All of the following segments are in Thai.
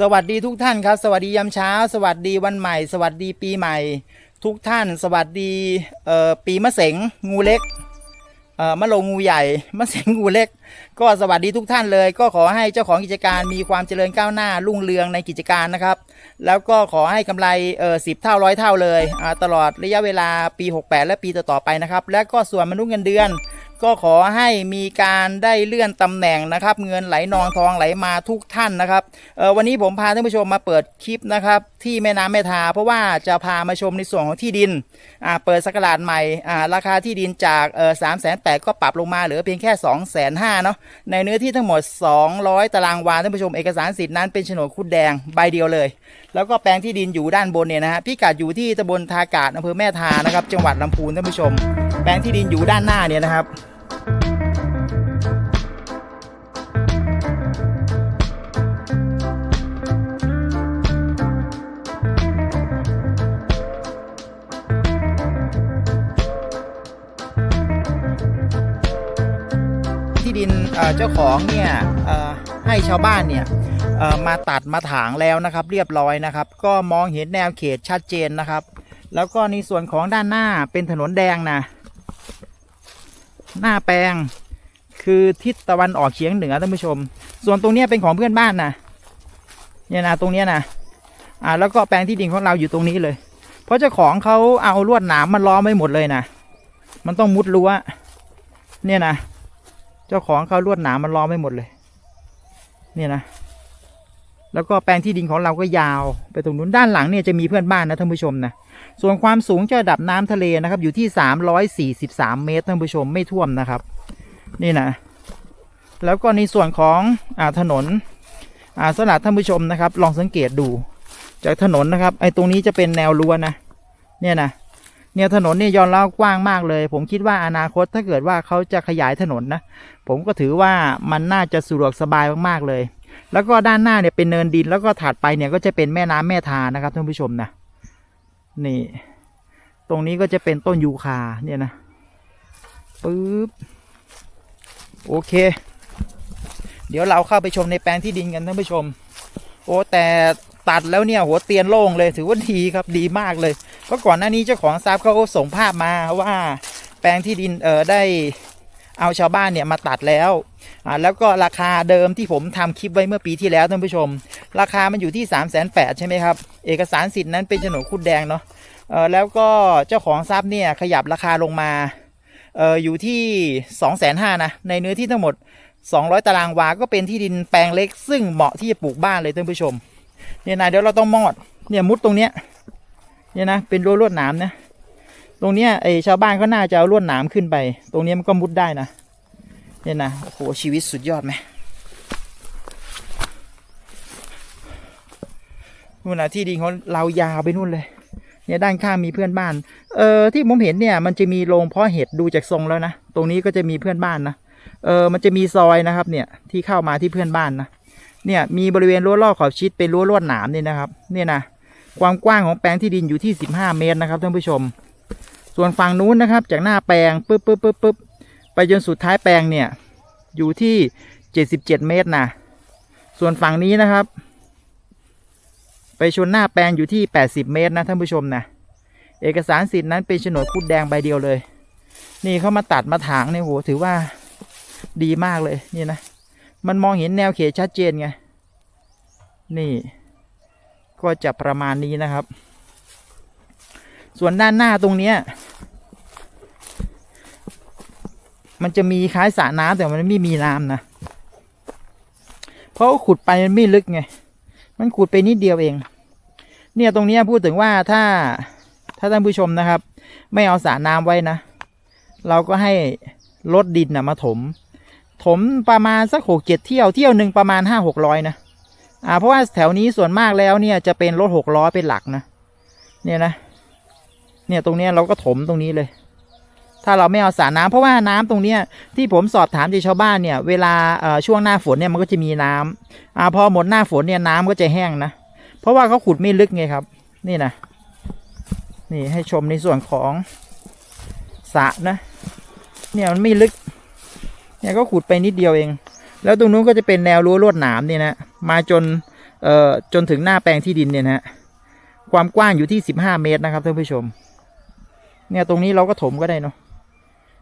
สวัสดีทุกท่านครับ สวัสดียามเช้า สวัสดีวันใหม่ สวัสดีปีใหม่ ทุกท่าน สวัสดีเอ่อปีมะเสงงูเล็กเอ่อมะโรงงูใหญ่มะเสงงูเล็ก ก็สวัสดีทุกท่านเลย ก็ขอให้เจ้าของกิจการมีความเจริญก้าวหน้ารุ่งเรืองในกิจการนะครับ แล้วก็ขอให้กำไรเอ่อสิบเท่าร้อยเท่าเลยอ่าตลอดระยะเวลาปี 68 และปีต่อๆไปนะครับ และก็ส่วนมนุษย์เงินเดือน ก็ขอให้มีการได้เลื่อนตำแหน่งนะครับ เงินไหลนองทองไหลมาทุกท่านนะครับวันนี้ผมพาท่านผู้ชมมาเปิดคลิปนะครับ ที่แม่น้ำแม่ทา เพราะว่าจะพามาชมในส่วนของที่ดินเปิดสกราดใหม่ราคาที่ดินจากสามแสนแปดก็ปรับลงมาเหลือเพียงแค่2องแสนห้าเนาะในเนื้อที่ทั้งหมด 200 ตารางวาท่านผู้ชมเอกสารสิทธิ์นั้นเป็นโฉนดคุดแดงใบเดียวเลย แล้วก็แปลงที่ดินอยู่ด้านบนเนี่ยนะฮะพิกัดอยู่ที่ตำบลทากาศอำเภอแม่ทานะครับจังหวัดลำพูนท่านผู้ชม แปลงที่ดินอยู่ด้านหน้าเนี่ยนะครับที่ดินเจ้าของเนี่ยให้ชาวบ้านเนี่ยมาตัดมาถางแล้วนะครับ เรียบร้อยนะครับ ก็มองเห็นแนวเขตชัดเจนนะครับ แล้วก็ในส่วนของด้านหน้าเป็นถนนแดงนะ หน้าแปลง คือทิศตะวันออกเฉียงเหนือท่านผู้ชม ส่วนตรงนี้เป็นของเพื่อนบ้านนะเนี่ยนะตรงนี้นะอ่าแล้วก็แปลงที่ดินของเราอยู่ตรงนี้เลย เพราะเจ้าของเขาเอาลวดหนามมันล้อมไม่หมดเลยนะมันต้องมุดรั้วเนี่ยนะเจ้าของเขาลวดหนามมันล้อมไม่หมดเลย เนี่ยนะ แล้วก็แปลงที่ดินของเราก็ยาวไปตรงนู้นด้านหลังเนี่ยจะมีเพื่อนบ้านนะท่านผู้ชมนะส่วนความสูงจากระดับน้ำทะเลนะครับ อยู่ที่343เมตรท่านผู้ชมไม่ท่วมนะครับ นี่นะแล้วก็ในส่วนของอถนนอาสลัดท่านผู้ชมนะครับ ลองสังเกตดู จากถนนนะครับ ไอ้ตรงนี้จะเป็นแนวรั้วนะ เนี่ยนะเนี่ยถนนเนี่ยยอมรับกว้างมากเลย ผมคิดว่าอนาคตถ้าเกิดว่าเขาจะขยายถนนนะ ผมก็ถือว่ามันน่าจะสะดวกสบายมากๆเลย แล้วก็ด้านหน้าเนี่ยเป็นเนินดินแล้วก็ถัดไปเนี่ยก็จะเป็นแม่น้ำแม่ทานะครับท่านผู้ชมนะนี่ ตรงนี้ก็จะเป็นต้นยูคาเนี่ยนะปึ๊บโอเค เดี๋ยวเราเข้าไปชมในแปลงที่ดินกันท่านผู้ชม โอ้แต่ตัดแล้วเนี่ยหัวเตียนโล่งเลยถือว่าดีครับดีมากเลยเพราะก่อนหน้านี้เจ้าของทรัพย์เขาก็ส่งภาพมาว่า แปลงที่ดินเออได้ เอาชาวบ้านเนี่ยมาตัดแล้วอ่าแล้วก็ราคาเดิมที่ผมทำคลิปไว้เมื่อปีที่แล้วท่านผู้ชม ราคามันอยู่ที่3ามแสนแใช่ไหมครับ เอกสารสิทธิ์นั้นเป็นโฉนดคุดแดงเนาะเออแล้วก็เจ้าของทรัพย์เนี่ยขยับราคาลงมาเอออยู่ที่2องแสนห้านะในเนื้อที่ทั้งหมด 200 ตารางวาก็เป็นที่ดินแปลงเล็ก ซึ่งเหมาะที่จะปลูกบ้านเลยท่านผู้ชมเนี่ยนะเดี๋ยวเราต้องมอดเนี่ยมุดตรงเนี้ยเนี่ยนะเป็นรั้วลวดหนามนะ ตรงเนี้ยไอชาวบ้านก็น่าจะเอาลวดหนามขึ้นไป ตรงนี้มันก็มุดได้นะเนี่ยนะโอ้โหชีวิตสุดยอดไหมนู่นนะที่ดินของเรายาวไปนู่นเลย เนี่ยด้านข้างมีเพื่อนบ้าน เออที่ผมเห็นเนี่ย มันจะมีโรงเพาะเห็ดดูจากทรงแล้วนะตรงนี้ก็จะมีเพื่อนบ้านนะเออมันจะมีซอยนะครับ เนี่ยที่เข้ามาที่เพื่อนบ้านนะเนี่ยมีบริเวณรั้วรอบขอบชิดเป็นรั้วลวดหนามเนี่ยนะครับ เนี่ยนะความกว้างของแปลงที่ดินอยู่ที่ 15 เมตรนะครับท่านผู้ชม ส่วนฝั่งนู้นนะครับ จากหน้าแปลงปึ๊บปึ๊บปึ๊บปึ๊บไปจนสุดท้ายแปลงเนี่ย อยู่ที่ 77 เมตรนะส่วนฝั่งนี้นะครับ ไปชนหน้าแปลงอยู่ที่ 80 เมตรนะท่านผู้ชมนะเอกสารสิทธิ์นั้นเป็นโฉนดคุดแดงใบเดียวเลย นี่เขามาตัดมาถางเนี่ยโหถือว่าดีมากเลยนี่นะ มันมองเห็นแนวเขตชัดเจนไง นี่ ก็จะประมาณนี้นะครับ ส่วนด้านหน้าตรงเนี้ย มันจะมีคล้ายสระน้ำแต่มันไม่มีน้ำนะ เพราะขุดไปมันไม่ลึกไง มันขุดไปนิดเดียวเอง เนี่ยตรงเนี้ยพูดถึงว่าถ้าถ้าท่านผู้ชมนะครับ ไม่เอาสระน้ำไว้นะ เราก็ให้รถดินนะมาถม ถมประมาณสักหกเจ็ดเที่ยวเที่ยวหนึ่งประมาณห้าหกร้อยนะอ่าเพราะว่าแถวนี้ส่วนมากแล้วเนี่ยจะเป็นรถหกล้อเป็นหลักนะ เนี่ยนะ เนี่ยตรงเนี้ยเราก็ถมตรงนี้เลย ถ้าเราไม่เอาสรน้ำเพราะว่าน้ำตรงเนี้ยที่ผมสอบถามจากชาวบ้านเนี่ย เวลาช่วงหน้าฝนเนี่ยมันก็จะมีน้ำอ่าพอหมดหน้าฝนเนี่ยน้ำก็จะแห้งนะเพราะว่าเขาขุดไม่ลึกไงครับ นี่นะนี่ให้ชมในส่วนของสระนะ เนี่ยมันไม่ลึก เนี่ยก็ขุดไปนิดเดียวเอง แล้วตรงนู้นก็จะเป็นแนวรั้วลวดหนามเนี่ยนะ มาจน เอ่อ จนถึงหน้าแปลงที่ดินเนี่ยนะฮะความกว้างอยู่ที่ 15 เมตรนะครับท่านผู้ชม เนี่ยตรงนี้เราก็ถมก็ได้เนาะ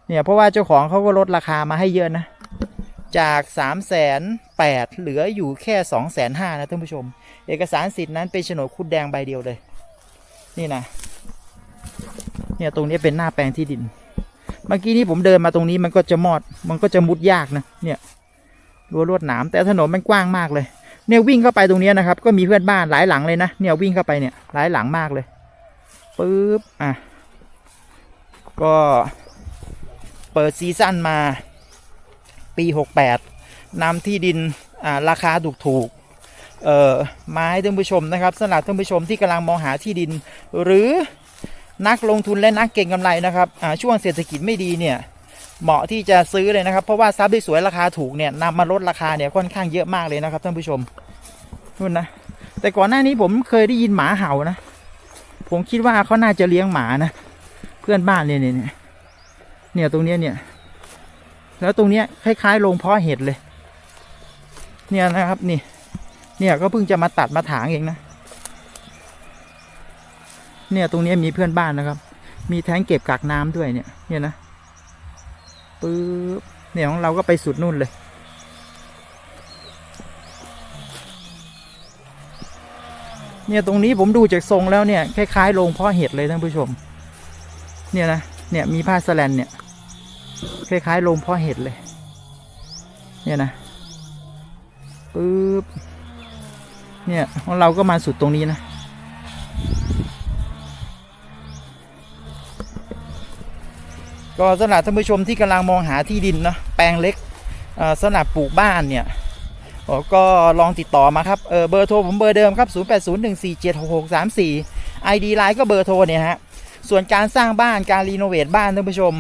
เนี่ยเพราะว่าเจ้าของเขาก็ลดราคามาให้เยอะนะ จาก3ามแสนแปดเหลืออยู่แค่2องแสนห้านะท่านผู้ชม เอกสารสิทธิ์นั้นเป็นโฉนดคุดแดงใบเดียวเลย นี่นะเนี่ยตรงนี้เป็นหน้าแปลงที่ดิน เมื่อกี้นี้ผมเดินมาตรงนี้มันก็จะมอด มันก็จะมุดยากนะ เนี่ยรั้วลวดหนามแต่ถนนมันกว้างมากเลย เนี่ยวิ่งเข้าไปตรงนี้นะครับ ก็มีเพื่อนบ้านหลายหลังเลยนะ เนี่ยวิ่งเข้าไปเนี่ยหลายหลังมากเลยปึ๊บอะ ก็เปิดซีซั่นมาปี 68นำที่ดินราคาถูกๆเออมาให้ท่านผู้ชมนะครับสำหรับท่านผู้ชมที่กำลังมองหาที่ดิน หรือนักลงทุนและนักเก็งกำไรนะครับช่วงเศรษฐกิจไม่ดีเนี่ยเหมาะที่จะซื้อเลยนะครับ เพราะว่าทรัพย์ที่สวยราคาถูกเนี่ยนำมาลดราคาเนี่ยค่อนข้างเยอะมากเลยนะครับท่านผู้ชมนู่นนะแต่ก่อนหน้านี้ผมเคยได้ยินหมาเห่านะ ผมคิดว่าเขาน่าจะเลี้ยงหมานะ พื่อนบ้านเนี่ยเนี่ยเนี่ยเนี่ยตรงเนี้ยเนี่ย แล้วตรงเนี้ยคล้ายๆโรงเพาะเห็ดเลย เนี่ยนะครับนี่ เนี่ยก็เพิ่งจะมาตัดมาถางเองนะ เนี่ยตรงเนี้ยมีเพื่อนบ้านนะครับ มีแท้งเก็บกักน้ำด้วยเนี่ย เนี่ยนะปึ๊บเนี่ยของเราก็ไปสุดนู่นเลย เนี่ยตรงนี้ผมดูจากทรงแล้วเนี่ยคล้ายๆโรงเพาะเห็ดเลยท่านผู้ชม เนี่ยนะเนี่ยมีผ้าสแลนเนี่ยคล้ายๆโรงเพาะเห็ดเลย เนี่ยนะปึ๊บเนี่ยของเราก็มาสุดตรงนี้นะ ก็สำหรับท่านผู้ชมที่กำลังมองหาที่ดินเนาะแปลงเล็กสำหรับปลูกบ้านเนี่ยก็ลองติดต่อมาครับเเบอร์โทรผมเบอร์เดิมครับ 0801476634 ID ไลน์ก็เบอร์โทรเนี่ยฮะ ส่วนการสร้างบ้านการรีโนเวทบ้านท่านผู้ชม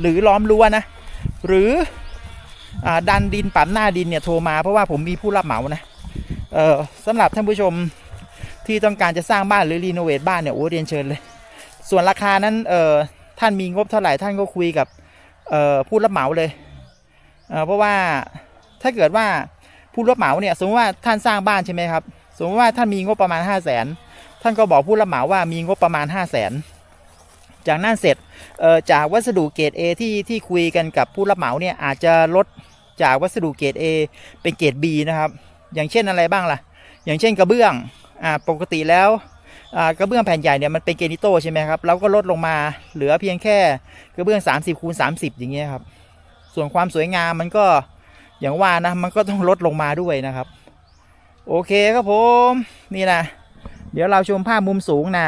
หรือล้อมรั้วนะ หรืออดันดินปั๊มหน้าดินเนี่ยโทรมาเพราะว่าผมมีผู้รับเหมานะเออสำหรับท่านผู้ชมที่ต้องการจะสร้างบ้านหรือรีโนเวทบ้านเนี่ยโอ้เรียนเชิญเลย ส่วนราคานั้นเออท่านมีงบเท่าไหร่ท่านก็คุยกับเออผู้รับเหมาเลยเออเพราะว่าถ้าเกิดว่าผู้รับเหมาเนี่ยสมมติว่าท่านสร้างบ้านใช่ไหมครับ สมมติว่าท่านมีงบประมาณ 5 0 0แสนท่านก็บอกผู้รับเหมาว่ามีงบประมาณ 5 0 0แสน จากนั้นเสร็จจากวัสดุเกรด A ที่ที่คุยกันกับผู้รับเหมาเนี่ยอาจจะลดจากวัสดุเกรด A เป็นเกรด B นะครับ อย่างเช่นอะไรบ้างล่ะ อย่างเช่นกระเบื้องอ่าปกติแล้วกระเบื้องแผ่นใหญ่เนี่ยมันเป็นเกนิโตใช่ไหมครับเราก็ลดลงมาเหลือเพียงแค่กระเบื้อง 30คูณ30 อย่างเงี้ยครับ ส่วนความสวยงามมันก็อย่างว่านะมันก็ต้องลดลงมาด้วยนะครับ โอเคครับผม นี่นะ เดี๋ยวเราชมภาพมุมสูงนะ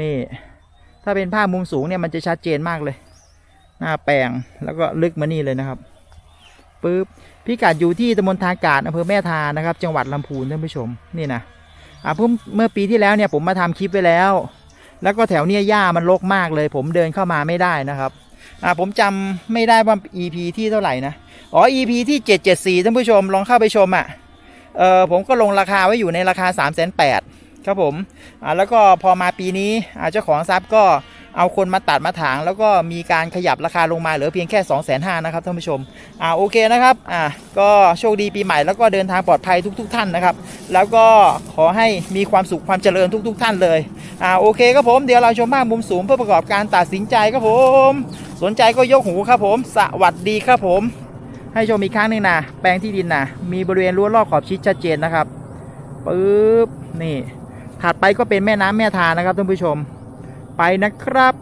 นี่ ถ้าเป็นภาพมุมสูงเนี่ยมันจะชัดเจนมากเลย หน้าแปลงแล้วก็ลึกมานี่เลยนะครับปึ๊บพิกัดอยู่ที่ตำบลทากาศอำเภอแม่ทานะครับ จังหวัดลำพูนท่านผู้ชมนี่นะอ่าเพิ่งเมื่อปีที่แล้วเนี่ยผมมาทำคลิปไปแล้ว แล้วก็แถวเนี้ยหญ้ามันรกมากเลย ผมเดินเข้ามาไม่ได้นะครับอ่าผมจำไม่ได้ว่า EP ที่เท่าไหร่นะอ๋อ EP ที่774ท่านผู้ชมลองเข้าไปชมอะเออผมก็ลงราคาไว้อยู่ในราคา 3 8 0 0 0 ครับผมอ่าแล้วก็พอมาปีนี้เจ้าของทรัพย์ก็เอาคนมาตัดมาถาง แล้วก็มีการขยับราคาลงมาเหลือเพียงแค่ 2 5 0 0 0นะครับท่านผู้ชมอ่าโอเคนะครับอ่าก็โชคดีปีใหม่แล้วก็เดินทางปลอดภัยทุก ๆท่านนะครับ แล้วก็ขอให้มีความสุขความเจริญทุก ๆท่านเลยอ่าโอเคครับผมเดี๋ยวเราชมภาพมุมสูงเพื่อประกอบการตัดสินใจครับผม สนใจก็ยกหูครับผมสวัสดีครับผม ให้ชมอีกครั้งหนึ่งนะแปลงที่ดินนะมีบริเวณรั้วรอบขอบชิดชัดเจนนะครับปึ๊บนี่ ถัดไปก็เป็นแม่น้ำแม่ทานะครับท่านผู้ชมไปนะครับ